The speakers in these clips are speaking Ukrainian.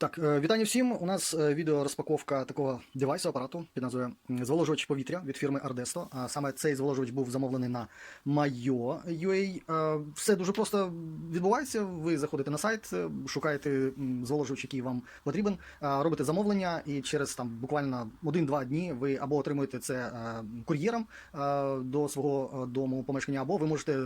Так, е, вітання всім. У нас е, відео розпаковка такого девайсу апарату під назвою зволожувач повітря від фірми Ardesto. А саме цей зволожувач був замовлений на Mayo.ua. Е, Все дуже просто відбувається. Ви заходите на сайт, шукаєте зволожувач, який вам потрібен, робите замовлення, і через там буквально 1-2 дні ви або отримуєте це кур'єром до свого дому помешкання, або ви можете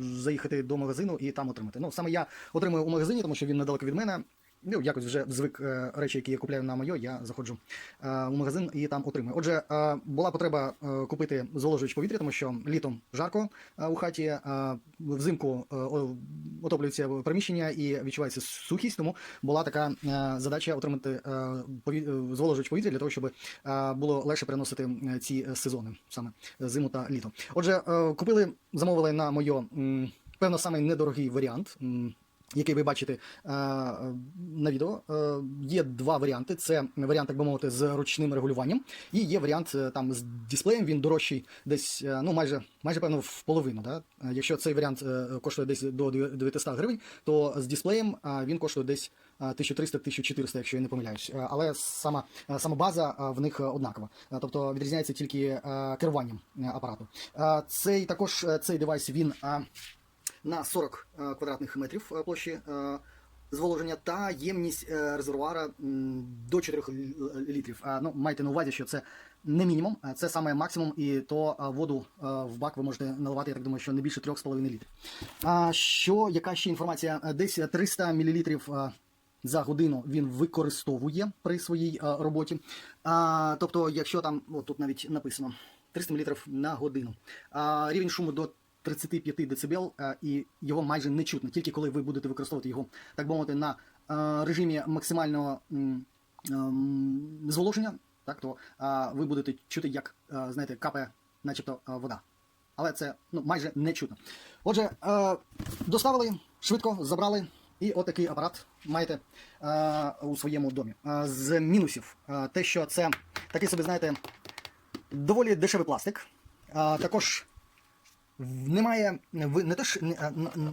заїхати до магазину і там отримати. Ну саме я отримую у магазині, тому що він недалеко від мене. Ну, якось вже звик е, речі, які я купляю на майо, я заходжу е, у магазин і там отримую. Отже, е, була потреба купити зволожувач повітря, тому що літом жарко у хаті, взимку отоплюється приміщення і відчувається сухість, тому була така задача отримати зволожувач повітря для того, щоб було легше переносити ці сезони, саме зиму та літо. Отже, купили, замовили на моє, певно, самий недорогий варіант. Який ви бачите е, на відео. Е, є два варіанти: це варіант, так би мовити, з ручним регулюванням, і є варіант е, там з дисплеєм. Він дорожчий десь, ну майже майже певно в половину. Да? Якщо цей варіант коштує десь до 900 гривень, то з дисплеєм він коштує десь е, 1300-1400, якщо я не помиляюсь. Але сама, сама база в них однакова. Тобто відрізняється тільки керуванням апарату. Цей також цей девайс він. На 40 е, квадратних метрів е, площі е, зволоження та ємність резервуара до 4 літрів. Ну, майте на увазі, що це не мінімум, це саме максимум, і то воду в бак ви можете наливати, я так думаю, що не більше 3,5 літрів. А що, яка ще інформація? Десь 300 мл за годину він використовує при своїй роботі. А, тобто, якщо там, о, тут навіть написано 300 мл на годину. А, рівень шуму до 35 дБ, е, і його майже не чутно, тільки коли ви будете використовувати його, так би мовити, на е, режимі максимального ем, зволоження, так, то е, ви будете чути, як е, знаєте, капає, начебто, е, вода. Але це ну, майже не чутно. Отже, е, доставили швидко, забрали, і отакий апарат маєте е, у своєму домі. Е, з мінусів, е, те, що це такий собі, знаєте, доволі дешевий пластик. Е, також немає, ви не те, що,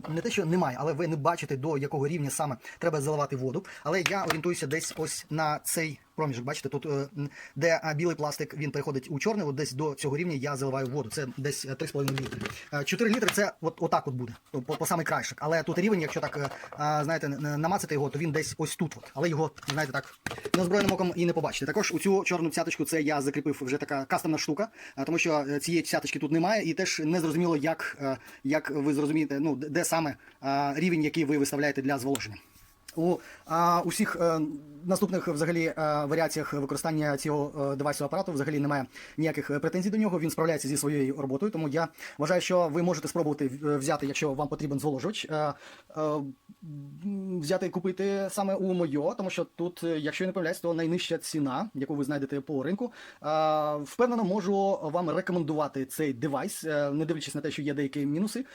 не, те, що немає, але ви не бачите, до якого рівня саме треба заливати воду. Але я орієнтуюся десь ось на цей проміжок. Бачите, тут, е, де білий пластик він переходить у чорний, от десь до цього рівня я заливаю воду. Це десь е, 3,5 літри. Е, 4 літри це от, отак от буде, по, по самий краєшок. Але тут рівень, якщо так, е, знаєте, намацати його, то він десь ось тут. От. Але його, знаєте, так неозброєним оком і не побачите. Також у цю чорну цяточку це я закріпив вже така кастомна штука, тому що е, цієї цяточки тут немає, і теж не зрозуміло, як, е, як ви зрозумієте, ну де- саме рівень, який ви виставляєте для зволоження. У а, усіх е, наступних взагалі е, варіаціях використання цього е, девайсу апарату взагалі немає ніяких претензій до нього. Він справляється зі своєю роботою. Тому я вважаю, що ви можете спробувати взяти, якщо вам потрібен зволожувач, е, м, взяти і купити саме у Мойо, тому що тут, якщо я не помиляюсь, то найнижча ціна, яку ви знайдете по ринку. Е, Впевнено, можу вам рекомендувати цей девайс, не дивлячись на те, що є деякі мінуси. Е,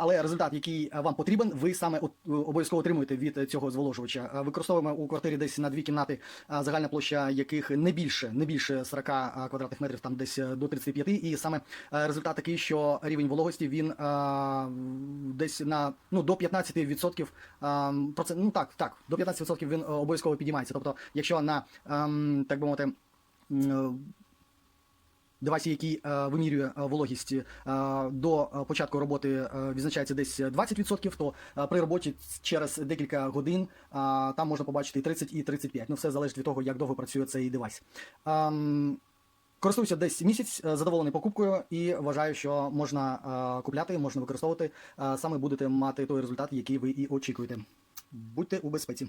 Але результат, який вам потрібен, ви саме обов'язково отримуєте від цього зволожувача. Е, Використовуємо у квартирі десь на дві кімнати, е, загальна площа яких не більше, не більше 40 е, квадратних метрів, там десь до 35. І саме результат такий, що рівень вологості він десь на ну до 15% е, процент, ну так, так, до 15% він обов'язково підіймається. Тобто, якщо на ем, так би мовити. Девайсі, який е, вимірює е, вологість е, до початку роботи відзначається десь 20%, то при роботі через декілька годин там можна побачити і 30, і 35. Ну, все залежить від того, як довго працює цей девайс. Ем, Користуюся десь місяць, задоволений покупкою і вважаю, що можна купляти, можна використовувати. Саме будете мати той результат, який ви і очікуєте. Будьте у безпеці.